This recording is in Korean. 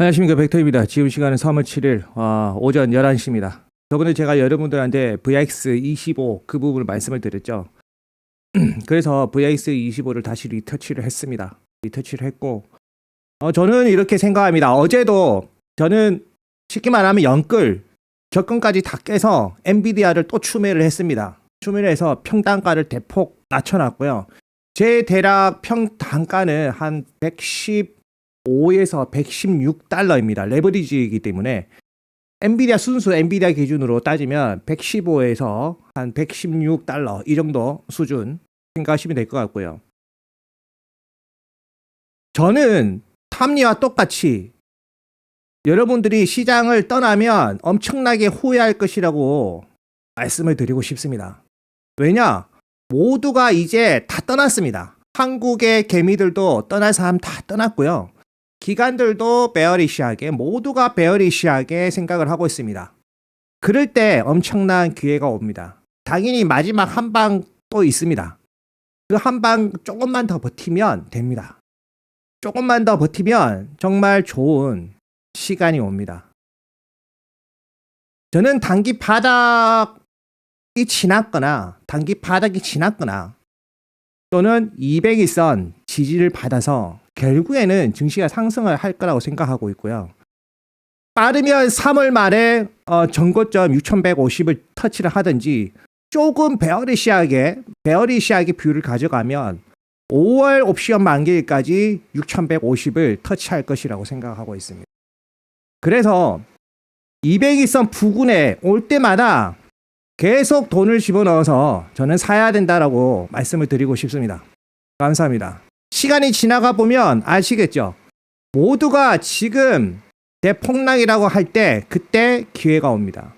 안녕하십니까 벡터입니다. 지금 시간은 3월 7일 어, 오전 11시입니다. 저번에 제가 여러분들한테 VX25 그 부분을 말씀을 드렸죠. 그래서 VX25를 다시 리터치를 했습니다. 리터치를 했고 어, 저는 이렇게 생각합니다. 어제도 저는 쉽게 말하면 연끌 적금까지 다 깨서 엔비디아를 또 추매를 했습니다. 추매를 해서 평단가를 대폭 낮춰놨고요. 제 대략 평단가는 한 115에서 116달러입니다. 레버리지이기 때문에 엔비디아 순수 엔비디아 기준으로 따지면 115에서 한 116달러 이 정도 수준 생각하시면 될 것 같고요. 저는 탐리와 똑같이 여러분들이 시장을 떠나면 엄청나게 후회할 것이라고 말씀을 드리고 싶습니다. 왜냐? 모두가 이제 다 떠났습니다. 한국의 개미들도 떠날 사람 다 떠났고요. 기관들도 베어리시하게 모두가 베어리시하게 생각을 하고 있습니다. 그럴 때 엄청난 기회가 옵니다. 당연히 마지막 한 방 또 있습니다. 그 한 방 조금만 더 버티면 됩니다. 조금만 더 버티면 정말 좋은 시간이 옵니다. 저는 단기 바닥이 지났거나 단기 바닥이 지났거나 또는 200일선 지지를 받아서 결국에는 증시가 상승을 할 거라고 생각하고 있고요. 빠르면 3월 말에 어, 전고점 6150을 터치를 하든지 조금 베어리시하게 베어리시하게 뷰를 가져가면 5월 옵션 만기일까지 6150을 터치할 것이라고 생각하고 있습니다. 그래서 200일선 부근에 올 때마다 계속 돈을 집어넣어서 저는 사야 된다라고 말씀을 드리고 싶습니다. 감사합니다. 시간이 지나가 보면 아시겠죠? 모두가 지금 대폭락이라고 할 때 그때 기회가 옵니다.